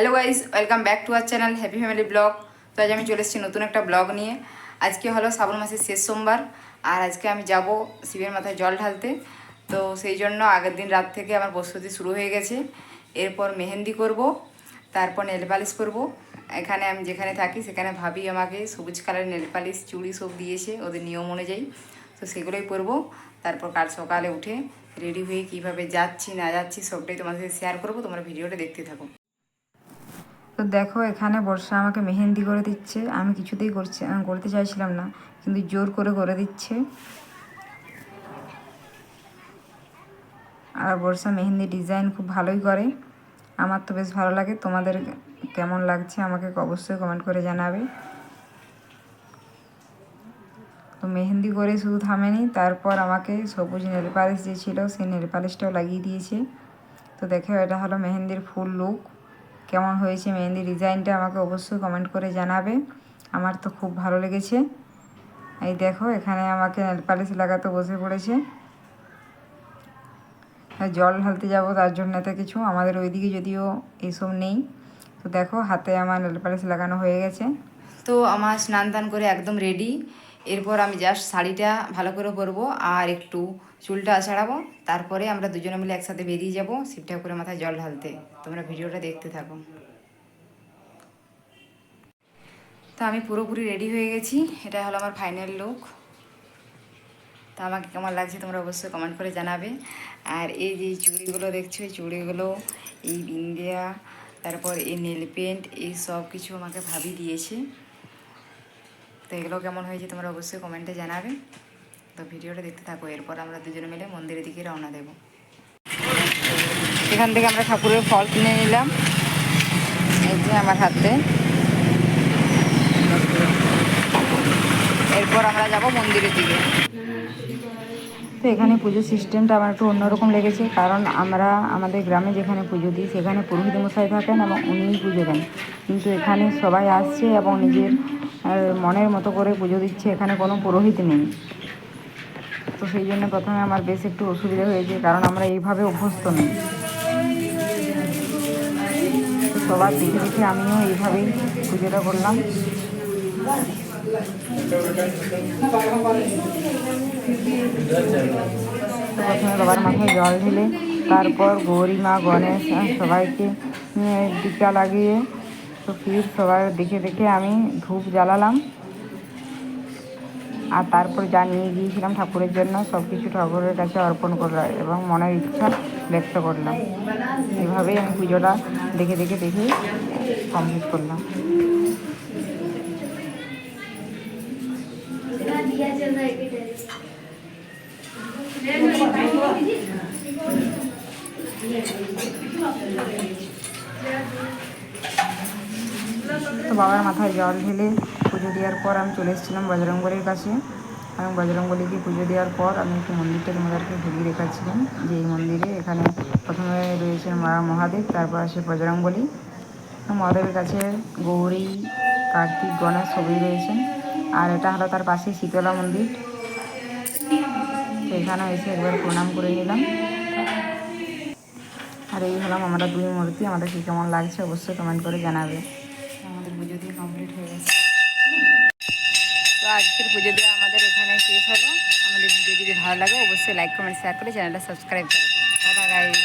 Hello guys welcome back to our channel happy family blog তো আজ আমি চলে এসেছি নতুন একটা ব্লগ নিয়ে। আজকে হলো শ্রাবণ মাসের শেষ সোমবার, আর আজকে আমি যাব শিবের মাথায় জল ঢালতে। তো সেই জন্য আগের দিন রাত থেকে আমার প্রস্তুতি শুরু হয়ে গেছে। এরপর মেহেন্দি করব, তারপর নেল পালিশ করব। এখানে আমি যেখানে থাকি সেখানে ভাবি আমাকে সবুজ কালারের নেল পালিশ, চুড়ি সব দিয়েছে ওদের নিয়ম অনুযায়ী। তো সেগুলোই করব, তারপর কাল সকালে উঠে রেডি হয়ে কীভাবে যাচ্ছি না যাচ্ছি সবটাই তোমাদের সাথে শেয়ার করব, তোমরা ভিডিওটা দেখতে থাকো। তো দেখো এখানে বর্ষা আমাকে মেহেন্দি করে দিচ্ছে। আমি কিছুতেই করছি করতে চাইছিলাম না, কিন্তু জোর করে করে দিচ্ছে। আর বর্ষা মেহেন্দি ডিজাইন খুব ভালোই করে। আমার তো বেশ ভালো লাগে, তোমাদের কেমন লাগছে আমাকে অবশ্যই কমেন্ট করে জানাবে। তো মেহেন্দি করে শুধু থামেনি, তারপর আমাকে সবুজ নেল পালিশ যে ছিল, সেই নেল পালিশটাও লাগিয়ে দিয়েছে। তো দেখো, এটা হলো মেহেন্দির ফুল লুক কেমন হয়েছে মেহেন্দি ডিজাইনটা আমাকে অবশ্যই কমেন্ট করে জানাবে। আমার তো খুব ভালো লেগেছে। এই দেখো, এখানে আমাকে নেল পালিশ লাগাতে বসে পড়েছে। জল ঢালতে যাব তার জন্য এত কিছু, আমাদের ওইদিকে যদিও এইসব নেই। তো দেখো, হাতে আমার নেল পালিশ লাগানো হয়ে গেছে। তো আমার স্নান টান করে একদম রেডি এরপর আমি জাস্ট শাড়িটা ভালো করে পরবো আর একটু চুলটা ছাড়াবো তারপরে আমরা দুজনে মিলে একসাথে বেরিয়ে যাব শিব ঠাকুরের মাথায় জল ঢালতে। তোমরা ভিডিওটা দেখতে থাকো। তো আমি পুরোপুরি রেডি হয়ে গেছি। এটা হলো আমার ফাইনাল লুক তো আমাকে কেমন লাগছে তোমরা অবশ্যই কমেন্ট করে জানাবে। আর এই যে চুড়িগুলো দেখছ, এই চুড়িগুলো, এই বিন্দিয়া, তারপর এই নেল পেন্ট এই সব কিছু আমাকে ভাবি দিয়েছে। তো এগুলো কেমন হয়েছে তোমরা অবশ্যই কমেন্টে জানাবে। তো ভিডিওটা দেখতে থাকো, এরপর আমরা দুজনে মিলে মন্দিরের দিকে রওনা দেব। এখান থেকে আমরা ঠাকুরের ফল কিনে নিলাম। এই যে আমার হাতে। এরপর আমরা যাব মন্দিরের দিকে। তো এখানে পুজো সিস্টেমটা আমার একটু অন্যরকম লেগেছে, কারণ আমরা আমাদের গ্রামে যেখানে পুজো দিই, সেখানে পুরোহিত মশাই থাকেন এবং উনিই পুজো দেন। কিন্তু এখানে সবাই আসছে এবং নিজের আহ, মনের মতো করে পুজো দিচ্ছে এখানে কোনো পুরোহিত নেই। তো সেই জন্য প্রথমে আমার বেশ একটু অসুবিধা হয়েছে কারণ আমরা এইভাবে অভ্যস্ত নই। সবার দেখে দেখে আমিও এইভাবেই পুজোটা করলাম। প্রথমে বাবার মাথায় জল ঢেলে তারপর গৌরী মা গণেশ আর সবাইকে টিকা লাগিয়ে তো ফির সবার দেখে দেখে আমি ধূপ জ্বালালাম। আর তারপর যা নিয়ে গিয়েছিলাম ঠাকুরের জন্য সব কিছু ঠাকুরের কাছে অর্পণ করলাম এবং মনের ইচ্ছা ব্যক্ত করলাম। এভাবেই আমি পুজোটা দেখে দেখে দেখে কমপ্লিট করলাম। তো বাবার মাথায় জল ঢেলে পুজো দেওয়ার পর আমি চলে এসেছিলাম বজরঙ্গলির কাছে। এবং বজরংবলিকে পুজো দেওয়ার পর আমি একটি মন্দিরটা তোমাদেরকে ঘুরিয়ে দেখাচ্ছিলাম যে এই মন্দিরে এখানে প্রথমে রয়েছেন মা মহাদেব, তারপর আসে বজরংবলী মহাদেবের কাছে গৌরী, কার্তিক, গণেশ সবই রয়েছেন। আর এটা হলো তার পাশে শীতলা মন্দির। এখানে এসে একবার প্রণাম করে নিলাম। আর এই হলাম আমরা দুই মূর্তি আমাদেরকে কেমন লাগছে অবশ্যই কমেন্ট করে জানাবে আমাদের পুজো দিয়ে কমপ্লিট হয়ে গেছে তো আজকের পুজো দিয়ে আমাদের এখানে শেষ হলো। আমাদের ভিডিও যদি ভালো লাগে, অবশ্যই লাইক কমেন্ট শেয়ার করে চ্যানেলটা সাবস্ক্রাইব করে টাটা গাইস